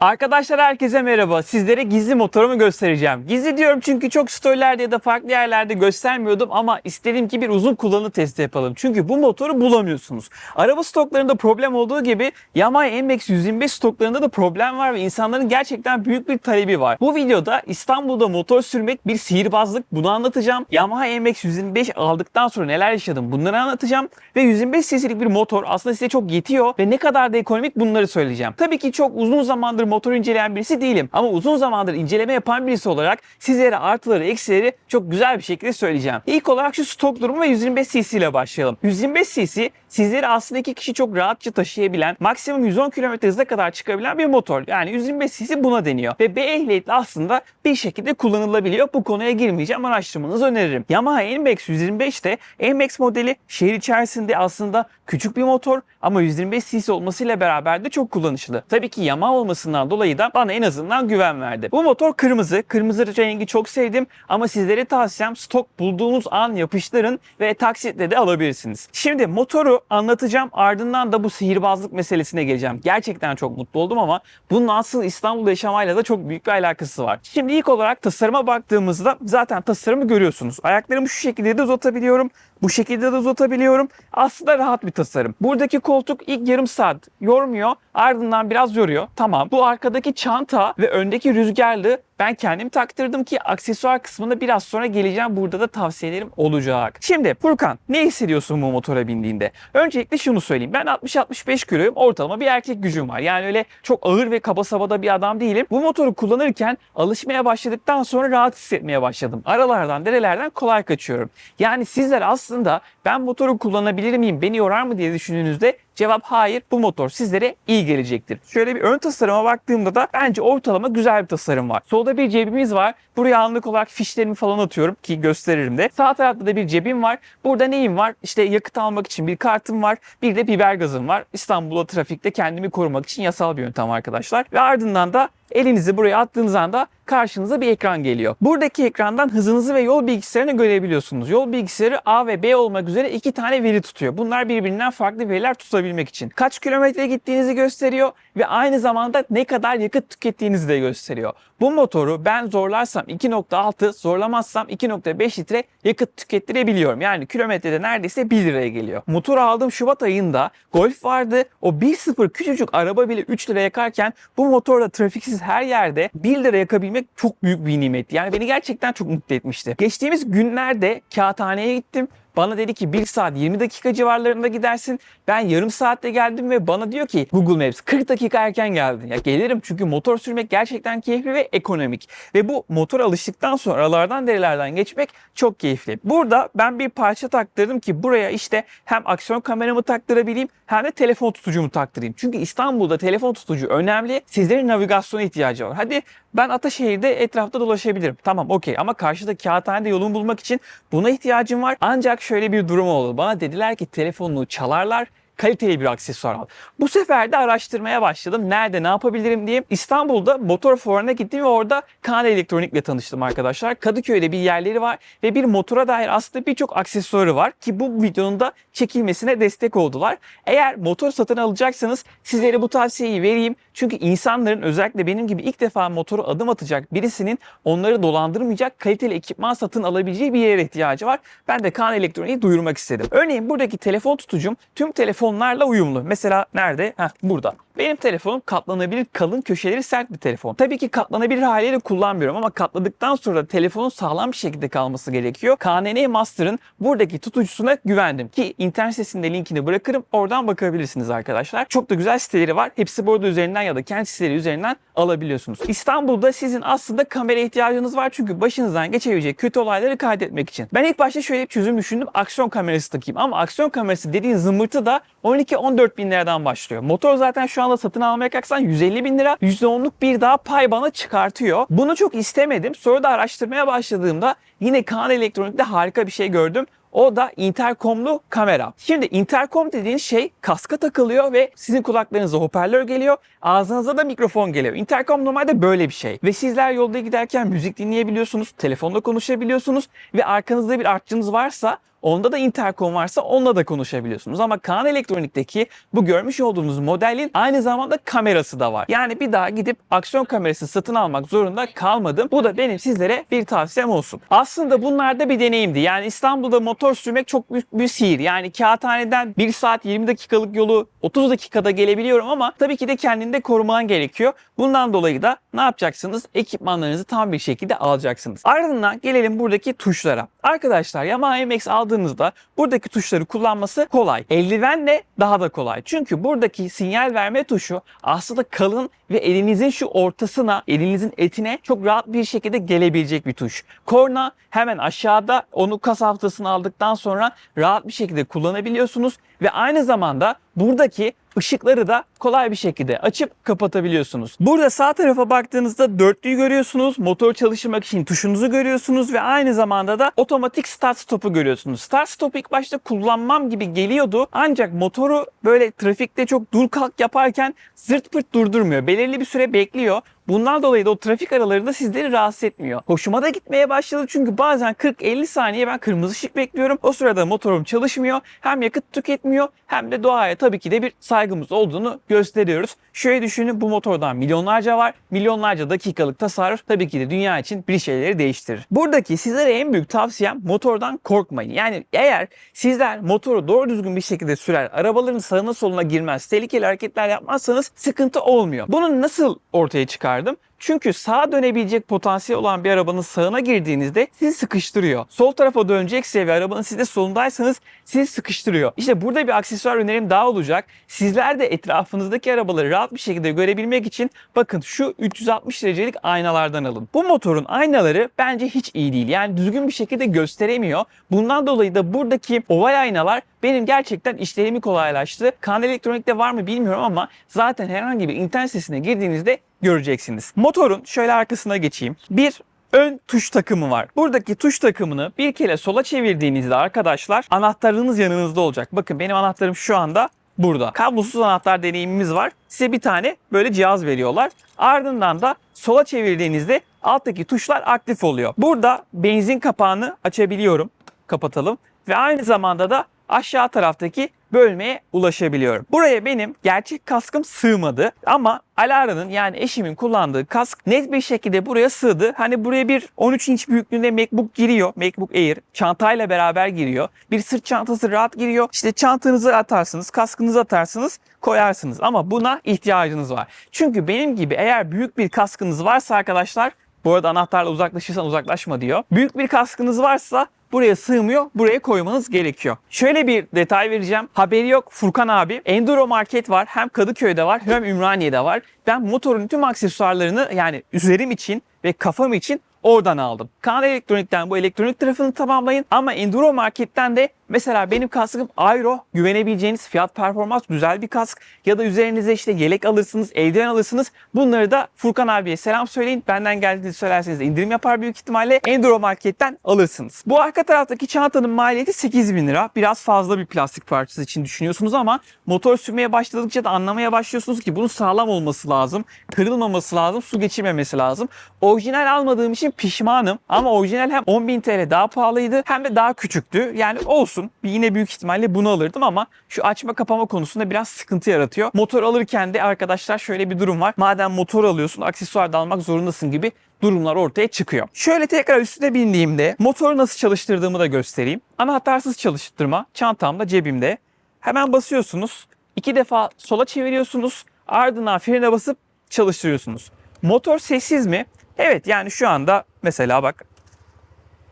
Arkadaşlar herkese merhaba. Sizlere gizli motorumu göstereceğim. Gizli diyorum çünkü çok storylerde ya da farklı yerlerde göstermiyordum ama istedim ki bir uzun kullanı testi yapalım. Çünkü bu motoru bulamıyorsunuz. Araba stoklarında problem olduğu gibi Yamaha NMAX 125 stoklarında da problem var ve insanların gerçekten büyük bir talebi var. Bu videoda İstanbul'da motor sürmek bir sihirbazlık bunu anlatacağım. Yamaha NMAX 125 aldıktan sonra neler yaşadım bunları anlatacağım. Ve 125 cc'lik bir motor aslında size çok yetiyor ve ne kadar da ekonomik bunları söyleyeceğim. Tabii ki çok uzun zamandır motor inceleyen birisi değilim. Ama uzun zamandır inceleme yapan birisi olarak sizlere artıları eksileri çok güzel bir şekilde söyleyeceğim. İlk olarak şu stok durumu ve 125 cc ile başlayalım. 125 cc sizleri aslında iki kişi çok rahatça taşıyabilen, maksimum 110 km hıza kadar çıkabilen bir motor. Yani 125 cc buna deniyor. Ve B ehliyetle aslında bir şekilde kullanılabiliyor. Bu konuya girmeyeceğim araştırmanızı öneririm. Yamaha NMAX 125 de NMAX modeli şehir içerisinde aslında küçük bir motor ama 125 cc olmasıyla beraber de çok kullanışlı. Tabii ki Yamaha olmasından dolayı da bana en azından güven verdi. Bu motor kırmızı. Kırmızı rengi çok sevdim ama sizlere tavsiyem stok bulduğunuz an yapıştırın ve taksitle de alabilirsiniz. Şimdi motoru anlatacağım ardından da bu sihirbazlık meselesine geleceğim. Gerçekten çok mutlu oldum ama bunun asıl İstanbul'da yaşamayla da çok büyük bir alakası var. Şimdi ilk olarak tasarıma baktığımızda zaten tasarımı görüyorsunuz. Ayaklarımı şu şekilde de uzatabiliyorum. Bu şekilde de uzatabiliyorum. Aslında rahat bir tasarım. Buradaki koltuk ilk yarım saat yormuyor. Ardından biraz yoruyor. Tamam. Bu arkadaki çanta ve öndeki rüzgarlığı ben kendim taktırdım ki aksesuar kısmında biraz sonra geleceğim. Burada da tavsiyelerim olacak. Şimdi Furkan ne hissediyorsun bu motora bindiğinde? Öncelikle şunu söyleyeyim. Ben 60-65 kiloyum. Ortalama bir erkek gücüm var. Yani öyle çok ağır ve kaba sabada bir adam değilim. Bu motoru kullanırken alışmaya başladıktan sonra rahat hissetmeye başladım. Aralardan, derelerden kolay kaçıyorum. Yani sizler aslında ben motoru kullanabilir miyim, beni yorar mı diye düşündüğünüzde Cevap hayır. Bu motor sizlere iyi gelecektir. Şöyle bir ön tasarıma baktığımda da bence ortalama güzel bir tasarım var. Solda bir cebimiz var. Buraya anlık olarak fişlerimi falan atıyorum ki gösteririm de. Sağ tarafta da bir cebim var. Burada neyim var? İşte yakıt almak için bir kartım var. Bir de biber gazım var. İstanbul'da trafikte kendimi korumak için yasal bir yöntem arkadaşlar. Ve ardından da elinizi buraya attığınız anda karşınıza bir ekran geliyor. Buradaki ekrandan hızınızı ve yol bilgisayarını görebiliyorsunuz. Yol bilgisayarı A ve B olmak üzere iki tane veri tutuyor. Bunlar birbirinden farklı veriler tutabilmek için. Kaç kilometre gittiğinizi gösteriyor ve aynı zamanda ne kadar yakıt tükettiğinizi de gösteriyor. Bu motoru ben zorlarsam 2.6, zorlamazsam 2.5 litre yakıt tükettirebiliyorum. Yani kilometrede neredeyse 1 liraya geliyor. Motor aldığım Şubat ayında Golf vardı. O 1.0 küçücük araba bile 3 lira yakarken bu motorla trafiksiz her yerde 1 lira yakabilmek çok büyük bir nimetti. Yani beni gerçekten çok mutlu etmişti. Geçtiğimiz günlerde kağıthaneye gittim. Bana dedi ki 1 saat 20 dakika civarlarında gidersin. Ben yarım saatte geldim ve bana diyor ki Google Maps 40 dakika erken geldin. Ya gelirim çünkü motor sürmek gerçekten keyifli ve ekonomik. Ve bu motor alıştıktan sonra aralardan derelerden geçmek çok keyifli. Burada ben bir parça taktırdım ki buraya işte hem aksiyon kameramı taktırabileyim hem de telefon tutucumu taktırayım. Çünkü İstanbul'da telefon tutucu önemli. Sizlerin navigasyona ihtiyacı var. Hadi ben Ataşehir'de etrafta dolaşabilirim. Tamam okey ama karşıda kağıthanede yolumu bulmak için buna ihtiyacım var. Ancak şöyle bir durum oldu. Bana dediler ki telefonunu çalarlar kaliteli bir aksesuar al. Bu sefer de araştırmaya başladım. Nerede ne yapabilirim diye. İstanbul'da motor fuarına gittim ve orada Kaan Elektronik'le tanıştım arkadaşlar. Kadıköy'de bir yerleri var ve bir motora dair aslında birçok aksesuarı var ki bu videonun da çekilmesine destek oldular. Eğer motor satın alacaksanız sizlere bu tavsiyeyi vereyim. Çünkü insanların özellikle benim gibi ilk defa motoru adım atacak birisinin onları dolandırmayacak kaliteli ekipman satın alabileceği bir yere ihtiyacı var. Ben de Kaan Elektronik'i duyurmak istedim. Örneğin buradaki telefon tutucum tüm telefonlarla uyumlu. Mesela nerede? Heh, burada. Benim telefonum katlanabilir kalın köşeleri sert bir telefon. Tabii ki katlanabilir haliyle kullanmıyorum ama katladıktan sonra telefonun sağlam bir şekilde kalması gerekiyor. KNN Master'ın buradaki tutucusuna güvendim ki internet sitesinde linkini bırakırım. Oradan bakabilirsiniz arkadaşlar. Çok da güzel siteleri var. Hepsi burada üzerinden ya da kendi siteleri üzerinden alabiliyorsunuz. İstanbul'da sizin aslında kamera ihtiyacınız var çünkü başınızdan geçebilecek kötü olayları kaydetmek için. Ben ilk başta şöyle bir çözüm düşündüm. Aksiyon kamerası takayım ama aksiyon kamerası dediğin zımbırtı da 12-14 bin liradan başlıyor. Motor zaten şu anda satın almaya kalksan 150 bin lira. %10'luk bir daha pay bana çıkartıyor. Bunu çok istemedim. Sonra da araştırmaya başladığımda yine Kaan Elektronik'te harika bir şey gördüm. O da interkomlu kamera. Şimdi interkom dediğin şey kaska takılıyor ve sizin kulaklarınıza hoparlör geliyor. Ağzınıza da mikrofon geliyor. Interkom normalde böyle bir şey. Ve sizler yolda giderken müzik dinleyebiliyorsunuz. Telefonda konuşabiliyorsunuz. Ve arkanızda bir artçınız varsa Onda da interkom varsa onunla da konuşabiliyorsunuz. Ama Kaan Elektronik'teki bu görmüş olduğunuz modelin aynı zamanda kamerası da var. Yani bir daha gidip aksiyon kamerası satın almak zorunda kalmadım. Bu da benim sizlere bir tavsiyem olsun. Aslında bunlar da bir deneyimdi. Yani İstanbul'da motor sürmek çok büyük bir sihir. Yani kağıthaneden 1 saat 20 dakikalık yolu 30 dakikada gelebiliyorum ama tabii ki de kendini de koruman gerekiyor. Bundan dolayı da ne yapacaksınız? Ekipmanlarınızı tam bir şekilde alacaksınız. Ardından gelelim buradaki tuşlara. Arkadaşlar Yamaha MX aldığınızda buradaki tuşları kullanması kolay. Eldivenle daha da kolay. Çünkü buradaki sinyal verme tuşu aslında kalın ve elinizin şu ortasına, elinizin etine çok rahat bir şekilde gelebilecek bir tuş. Korna hemen aşağıda onu kas haftasını aldıktan sonra rahat bir şekilde kullanabiliyorsunuz ve aynı zamanda buradaki ışıkları da kolay bir şekilde açıp kapatabiliyorsunuz. Burada sağ tarafa baktığınızda dörtlüyü görüyorsunuz. Motor çalıştırmak için tuşunuzu görüyorsunuz ve aynı zamanda da otomatik start stop'u görüyorsunuz. Start stop ilk başta kullanmam gibi geliyordu. Ancak motoru böyle trafikte çok dur kalk yaparken zırt pırt durdurmuyor. Belirli bir süre bekliyor. Bundan dolayı da o trafik aralarında sizleri rahatsız etmiyor. Hoşuma da gitmeye başladı çünkü bazen 40-50 saniye ben kırmızı ışık bekliyorum. O sırada motorum çalışmıyor. Hem yakıt tüketmiyor hem de doğaya tabii ki de bir saygımız olduğunu gösteriyoruz. Şöyle düşünün bu motordan milyonlarca var. Milyonlarca dakikalık tasarruf tabii ki de dünya için bir şeyleri değiştirir. Buradaki sizlere en büyük tavsiyem motordan korkmayın. Yani eğer sizler motoru doğru düzgün bir şekilde sürer, arabaların sağına soluna girmez, tehlikeli hareketler yapmazsanız sıkıntı olmuyor. Bunu nasıl ortaya çıkardım? Çünkü sağa dönebilecek potansiyel olan bir arabanın sağına girdiğinizde sizi sıkıştırıyor. Sol tarafa dönecekse ve arabanın siz de solundaysanız sizi sıkıştırıyor. İşte burada bir aksesuar önerim daha olacak. Sizler de etrafınızdaki arabaları rahat bir şekilde görebilmek için bakın şu 360 derecelik aynalardan alın. Bu motorun aynaları bence hiç iyi değil. Yani düzgün bir şekilde gösteremiyor. Bundan dolayı da buradaki oval aynalar benim gerçekten işlerimi kolaylaştı. Kan Elektronik'te var mı bilmiyorum ama zaten herhangi bir internet sitesine girdiğinizde göreceksiniz. Motorun şöyle arkasına geçeyim. Bir ön tuş takımı var. Buradaki tuş takımını bir kere sola çevirdiğinizde arkadaşlar anahtarınız yanınızda olacak. Bakın benim anahtarım şu anda burada. Kablosuz anahtar deneyimimiz var. Size bir tane böyle cihaz veriyorlar. Ardından da sola çevirdiğinizde alttaki tuşlar aktif oluyor. Burada benzin kapağını açabiliyorum. Kapatalım. Ve aynı zamanda da aşağı taraftaki bölmeye ulaşabiliyorum. Buraya benim gerçek kaskım sığmadı ama Alara'nın yani eşimin kullandığı kask net bir şekilde buraya sığdı. Hani buraya bir 13 inç büyüklüğünde MacBook giriyor. MacBook Air çantayla beraber giriyor. Bir sırt çantası rahat giriyor. İşte çantanızı atarsınız, kaskınızı atarsınız, koyarsınız. Ama buna ihtiyacınız var. Çünkü benim gibi eğer büyük bir kaskınız varsa arkadaşlar bu arada anahtarla uzaklaşırsan uzaklaşma diyor. Büyük bir kaskınız varsa buraya sığmıyor. Buraya koymanız gerekiyor. Şöyle bir detay vereceğim. Haberi yok Furkan abi. Enduro Market var. Hem Kadıköy'de var hem Ümraniye'de var. Ben motorun tüm aksesuarlarını yani üzerim için ve kafam için oradan aldım. Kaan Elektronik'ten bu elektronik tarafını tamamlayın ama Enduro Market'ten de mesela benim kaskım Aero güvenebileceğiniz fiyat performans güzel bir kask ya da üzerinize işte yelek alırsınız, eldiven alırsınız. Bunları da Furkan abiye selam söyleyin. Benden geldiğini söylerseniz indirim yapar büyük ihtimalle. Enduro Market'ten alırsınız. Bu arka taraftaki çantanın maliyeti 8 bin lira. Biraz fazla bir plastik parçası için düşünüyorsunuz ama motor sürmeye başladıkça da anlamaya başlıyorsunuz ki bunun sağlam olması lazım. Kırılmaması lazım, su geçirmemesi lazım. Orijinal almadığım için pişmanım ama orijinal hem 10.000 TL daha pahalıydı hem de daha küçüktü. Yani olsun yine büyük ihtimalle bunu alırdım ama şu açma kapama konusunda biraz sıkıntı yaratıyor. Motor alırken de arkadaşlar şöyle bir durum var. Madem motor alıyorsun aksesuar da almak zorundasın gibi durumlar ortaya çıkıyor. Şöyle tekrar üstüne bindiğimde motoru nasıl çalıştırdığımı da göstereyim. Anahtarsız çalıştırma çantamda cebimde. Hemen basıyorsunuz. iki defa sola çeviriyorsunuz. Ardından frene basıp çalıştırıyorsunuz. Motor sessiz mi? Evet yani şu anda mesela bak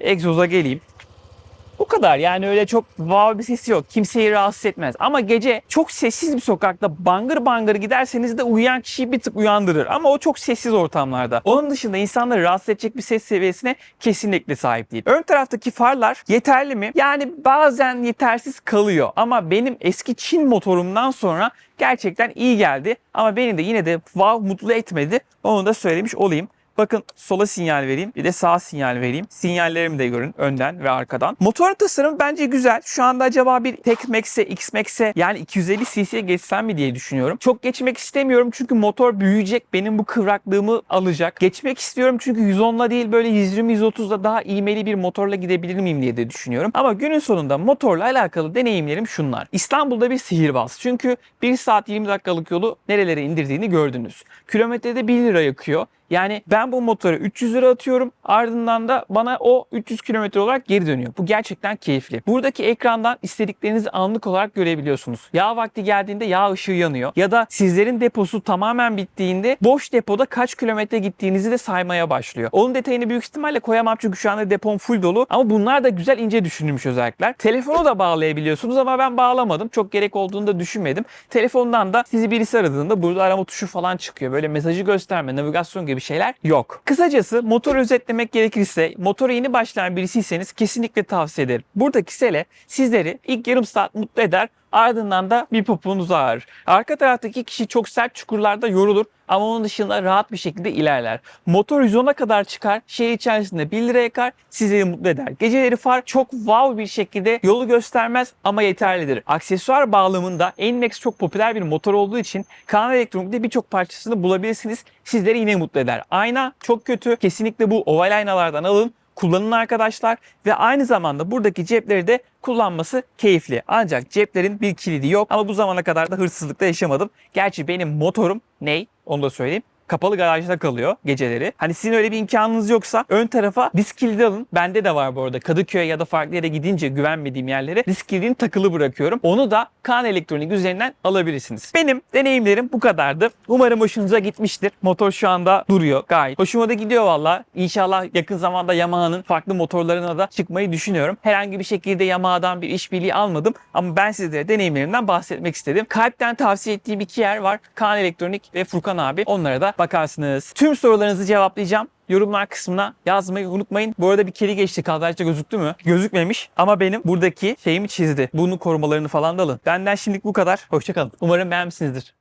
egzoza geleyim. Bu kadar yani öyle çok wow bir sesi yok. Kimseyi rahatsız etmez. Ama gece çok sessiz bir sokakta bangır bangır giderseniz de uyuyan kişiyi bir tık uyandırır. Ama o çok sessiz ortamlarda. Onun dışında insanları rahatsız edecek bir ses seviyesine kesinlikle sahip değil. Ön taraftaki farlar yeterli mi? Yani bazen yetersiz kalıyor. Ama benim eski Çin motorumdan sonra gerçekten iyi geldi. Ama beni de yine de wow mutlu etmedi. Onu da söylemiş olayım. Bakın sola sinyal vereyim bir de sağa sinyal vereyim. Sinyallerimi de görün önden ve arkadan. Motor tasarımı bence güzel. Şu anda acaba bir Tek Max'e, X Max'e yani 250 cc'ye geçsem mi diye düşünüyorum. Çok geçmek istemiyorum çünkü motor büyüyecek. Benim bu kıvraklığımı alacak. Geçmek istiyorum çünkü 110'la değil böyle 120-130'la daha iğmeli bir motorla gidebilir miyim diye de düşünüyorum. Ama günün sonunda motorla alakalı deneyimlerim şunlar. İstanbul'da bir sihirbaz. Çünkü 1 saat 20 dakikalık yolu nerelere indirdiğini gördünüz. Kilometrede 1 lira yakıyor. Yani ben bu motora 300 lira atıyorum ardından da bana o 300 kilometre olarak geri dönüyor. Bu gerçekten keyifli. Buradaki ekrandan istediklerinizi anlık olarak görebiliyorsunuz. Yağ vakti geldiğinde yağ ışığı yanıyor. Ya da sizlerin deposu tamamen bittiğinde boş depoda kaç kilometre gittiğinizi de saymaya başlıyor. Onun detayını büyük ihtimalle koyamam çünkü şu anda depom full dolu. Ama bunlar da güzel ince düşünülmüş özellikler. Telefonu da bağlayabiliyorsunuz ama ben bağlamadım. Çok gerek olduğunu da düşünmedim. Telefondan da sizi birisi aradığında burada arama tuşu falan çıkıyor. Böyle mesajı gösterme, navigasyon gibi şeyler yok. Kısacası motor özetlemek gerekirse motora yeni başlayan birisiyseniz kesinlikle tavsiye ederim. Buradaki sele sizleri ilk yarım saat mutlu eder ardından da bir popunuz ağrır. Arka taraftaki kişi çok sert çukurlarda yorulur ama onun dışında rahat bir şekilde ilerler. Motor 110'a kadar çıkar, şehir içerisinde 1 lira yakar, sizleri mutlu eder. Geceleri far çok wow bir şekilde yolu göstermez ama yeterlidir. Aksesuar bağlamında NMAX çok popüler bir motor olduğu için Kaan Elektronik'te birçok parçasını bulabilirsiniz. Sizleri yine mutlu eder. Ayna çok kötü. Kesinlikle bu oval aynalardan alın kullanın arkadaşlar ve aynı zamanda buradaki cepleri de kullanması keyifli. Ancak ceplerin bir kilidi yok ama bu zamana kadar da hırsızlıkta yaşamadım. Gerçi benim motorum ney onu da söyleyeyim kapalı garajda kalıyor geceleri. Hani sizin öyle bir imkanınız yoksa ön tarafa disk kilidi alın. Bende de var bu arada. Kadıköy'e ya da farklı yere gidince güvenmediğim yerlere disk kilidini takılı bırakıyorum. Onu da Kaan Elektronik üzerinden alabilirsiniz. Benim deneyimlerim bu kadardı. Umarım hoşunuza gitmiştir. Motor şu anda duruyor gayet. Hoşuma da gidiyor valla. İnşallah yakın zamanda Yamaha'nın farklı motorlarına da çıkmayı düşünüyorum. Herhangi bir şekilde Yamaha'dan bir işbirliği almadım ama ben sizlere deneyimlerimden bahsetmek istedim. Kalpten tavsiye ettiğim iki yer var. Kaan Elektronik ve Furkan abi. Onlara da bakarsınız. Tüm sorularınızı cevaplayacağım. Yorumlar kısmına yazmayı unutmayın. Bu arada bir kedi geçti. Kadrajda gözüktü mü? Gözükmemiş ama benim buradaki şeyimi çizdi. Bunu korumalarını falan da alın. Benden şimdilik bu kadar. Hoşçakalın. Umarım beğenmişsinizdir.